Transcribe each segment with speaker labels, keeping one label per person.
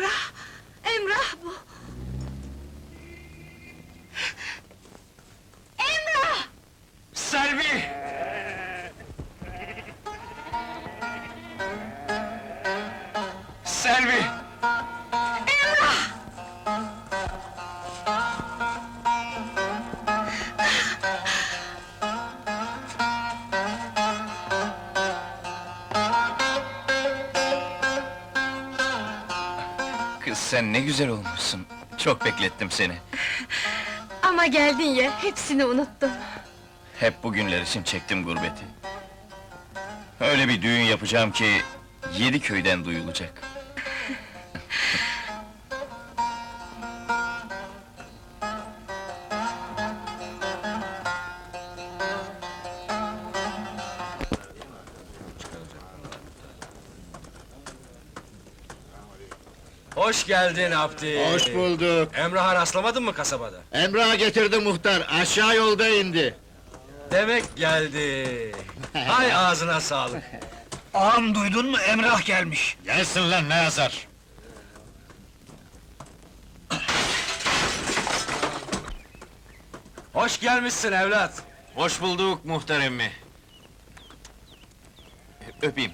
Speaker 1: Emrah! Emrah bu! Emrah!
Speaker 2: Selvi! Selvi! Kız sen ne güzel olmuşsun. Çok beklettim seni.
Speaker 1: Ama geldin ya, hepsini unuttum.
Speaker 2: Hep bugünler için çektim gurbeti. Öyle bir düğün yapacağım ki... ...yedi köyden duyulacak.
Speaker 3: Hoş geldin Abdi.
Speaker 4: Hoş bulduk.
Speaker 3: Emrah'a rastlamadın mı kasabada?
Speaker 4: Emrah getirdi muhtar, aşağı yolda indi.
Speaker 3: Demek geldi. Hay ağzına sağlık.
Speaker 5: Ağam duydun mu Emrah gelmiş.
Speaker 4: Gelsin lan ne yazar?
Speaker 3: Hoş gelmişsin evlat.
Speaker 2: Hoş bulduk muhtar emmi. Öpeyim.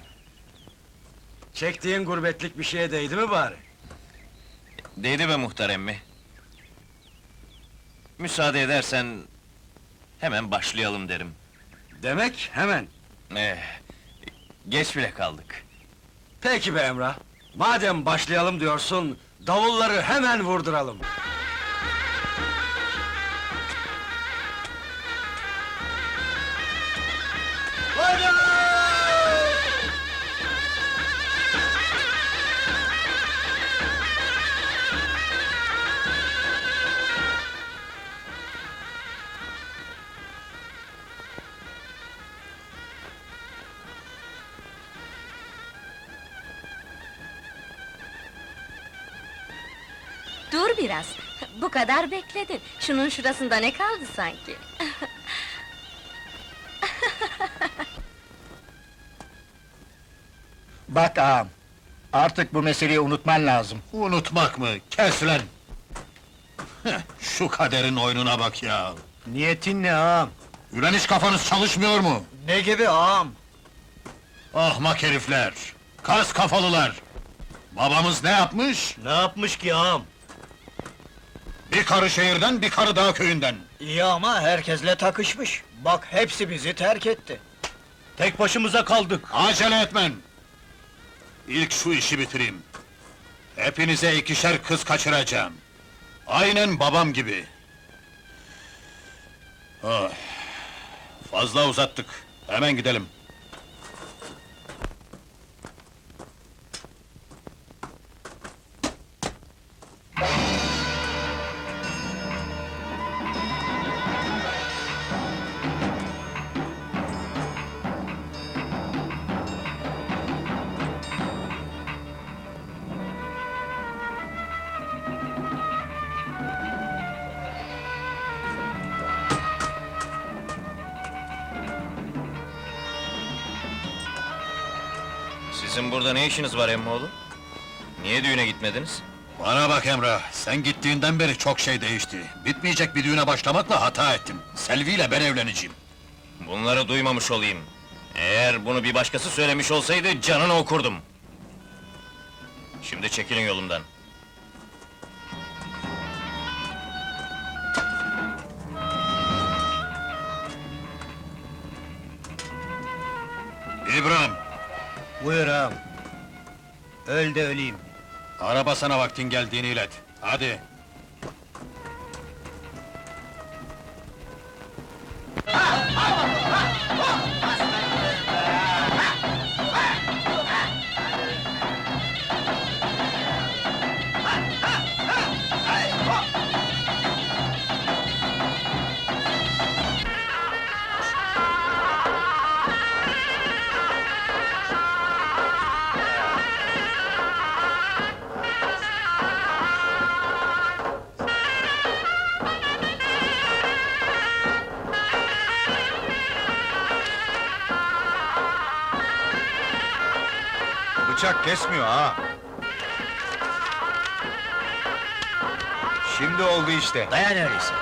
Speaker 3: Çektiğin gurbetlik bir şeye değdi mi bari?
Speaker 2: Değdi be muhtar emmi. Müsaade edersen... ...hemen başlayalım derim.
Speaker 3: Demek hemen.
Speaker 2: Eh, geç bile kaldık.
Speaker 3: Peki be Emrah. Madem başlayalım diyorsun, davulları hemen vurduralım.
Speaker 1: Dur biraz, bu kadar bekledin. Şunun şurasında ne kaldı sanki?
Speaker 5: Bak ağam, artık bu meseleyi unutman lazım.
Speaker 4: Unutmak mı? Kes lan! Heh, Şu kaderin oyununa bak ya!
Speaker 5: Niyetin ne ağam?
Speaker 4: Ulan hiç kafanız çalışmıyor mu?
Speaker 5: Ne gibi ağam?
Speaker 4: Ahmak herifler! Kas kafalılar! Babamız ne yapmış?
Speaker 5: Ne yapmış ki ağam?
Speaker 4: Bir karı şehirden, bir karı dağ köyünden.
Speaker 5: İyi ama herkesle takışmış. Bak hepsi bizi terk etti. Tek başımıza kaldık.
Speaker 4: Acele etmen! İlk şu işi bitireyim. Hepinize ikişer kız kaçıracağım. Aynen babam gibi. Ah, fazla uzattık. Hemen gidelim.
Speaker 2: Sizin burada ne işiniz var emmoğlu? Niye düğüne gitmediniz?
Speaker 4: Bana bak Emrah, sen gittiğinden beri çok şey değişti. Bitmeyecek bir düğüne başlamakla hata ettim. Selvi ile ben evleneceğim.
Speaker 2: Bunları duymamış olayım. Eğer bunu bir başkası söylemiş olsaydı canını okurdum. Şimdi çekilin yolumdan.
Speaker 5: Buyur ağam. Öl de öleyim.
Speaker 4: araba sana vaktin geldiğini ilet. Hadi.
Speaker 5: bıçak kesmiyor ha.
Speaker 3: Şimdi oldu işte.
Speaker 5: Dayan öyleyse.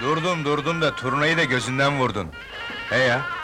Speaker 3: Durdum durdum da turnayı da gözünden vurdun. He ya.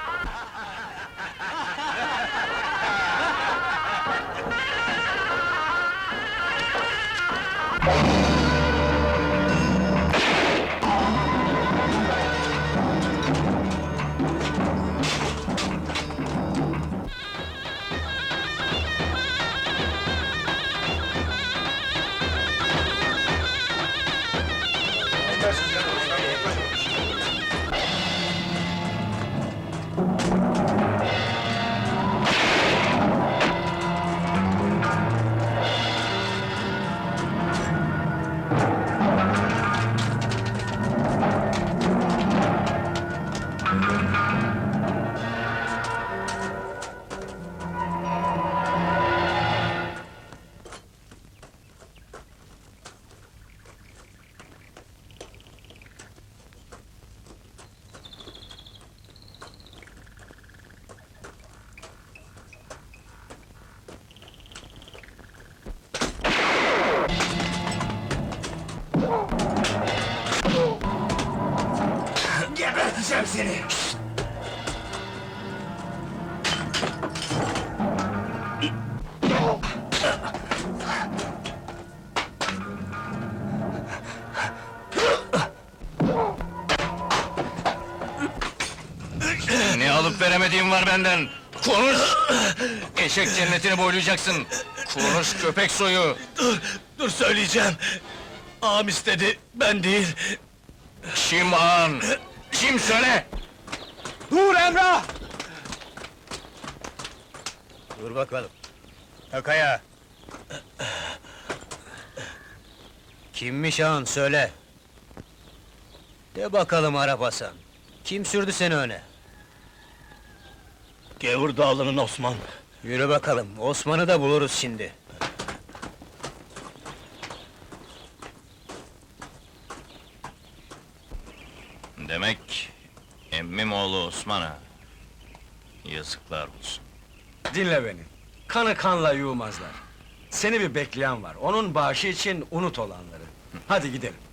Speaker 2: Alıp veremediğim var benden! Konuş! Eşek cennetini boylayacaksın! Konuş köpek soyu!
Speaker 5: Dur, dur söyleyeceğim. Ağam istedi, ben değil.
Speaker 2: Kim ağan? Kim söyle!
Speaker 3: Dur Emrah!
Speaker 5: Dur bakalım. Takaya. Kimmiş ağın söyle. De bakalım Arapasan. Kim sürdü seni öne?
Speaker 6: Gevur Dağlı'nın Osman.
Speaker 5: Yürü bakalım, Osman'ı da buluruz şimdi.
Speaker 2: Demek emmim oğlu Osman'a. Yazıklar olsun.
Speaker 3: Dinle beni. Kanı kanla yuğmazlar. Seni bir bekleyen var. Onun bağışı için unut olanları. Hadi gidelim.